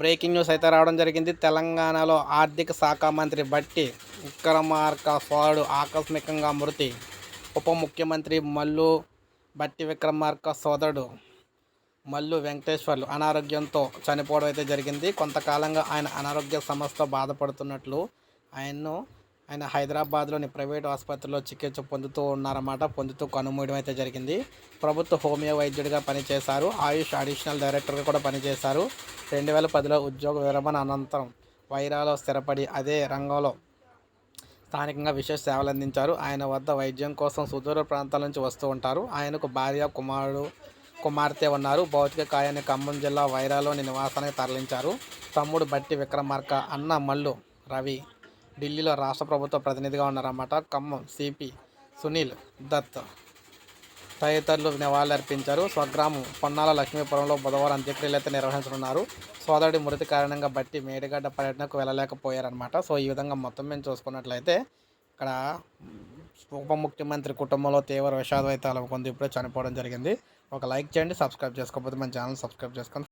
Breaking news అయితే రావడం జరిగింది. తెలంగాణలో ఆర్థిక శాఖ మంత్రి బట్టి విక్రమార్క సోదరుడు ఆకస్మికంగా మృతి. ఉప ముఖ్యమంత్రి మల్లు బట్టి విక్రమార్క సోదరుడు మల్లు వెంకటేశ్వర్లు అనారోగ్యంతో చనిపోవడం అయితే జరిగింది. కొంతకాలంగా ఆయన అనారోగ్య సమస్యతో బాధపడుతున్నట్లు ఆయన్ను ఆయన హైదరాబాద్లోని ప్రైవేట్ ఆసుపత్రిలో చికిత్స పొందుతూ ఉన్నారన్నమాట. పొందుతూ కనుమూయడం అయితే జరిగింది. ప్రభుత్వ హోమియో వైద్యుడిగా పనిచేశారు. ఆయుష్ అడిషనల్ డైరెక్టర్గా కూడా పనిచేశారు. రెండు వేల పదిలో ఉద్యోగ విరమణ అనంతరం వైరాలో స్థిరపడి అదే రంగంలో స్థానికంగా విశేష సేవలు అందించారు. ఆయన వద్ద వైద్యం కోసం సుదూర ప్రాంతాల నుంచి వస్తూ ఉంటారు. ఆయనకు భార్య కుమారుడు కుమార్తె ఉన్నారు. భౌతిక కాయాన్ని ఖమ్మం జిల్లా వైరాలోని నివాసానికి తరలించారు. తమ్ముడు బట్టి విక్రమార్క అన్న మల్లు రవి ఢిల్లీలో రాష్ట్ర ప్రభుత్వ ప్రతినిధిగా ఉన్నారన్నమాట. ఖమ్మం సిపి సునీల్ దత్ తదితరులు నివాళులర్పించారు. స్వగ్రామం పొన్నాల లక్ష్మీపురంలో బుధవారం అంత్యక్రియలు అయితే నిర్వహించనున్నారు. సోదరుడి మృతి కారణంగా బట్టి మేడిగడ్డ పర్యటనకు వెళ్ళలేకపోయారనమాట సో ఈ విధంగా మొత్తం మేము చూసుకున్నట్లయితే ఇక్కడ ఉప ముఖ్యమంత్రి కుటుంబంలో తీవ్ర విషాదం అయితే అలవకొంది. ఇప్పుడే చనిపోవడం జరిగింది. ఒక లైక్ చేయండి సబ్స్క్రైబ్ చేసుకోకపోతే మన ఛానల్ సబ్స్క్రైబ్ చేసుకొని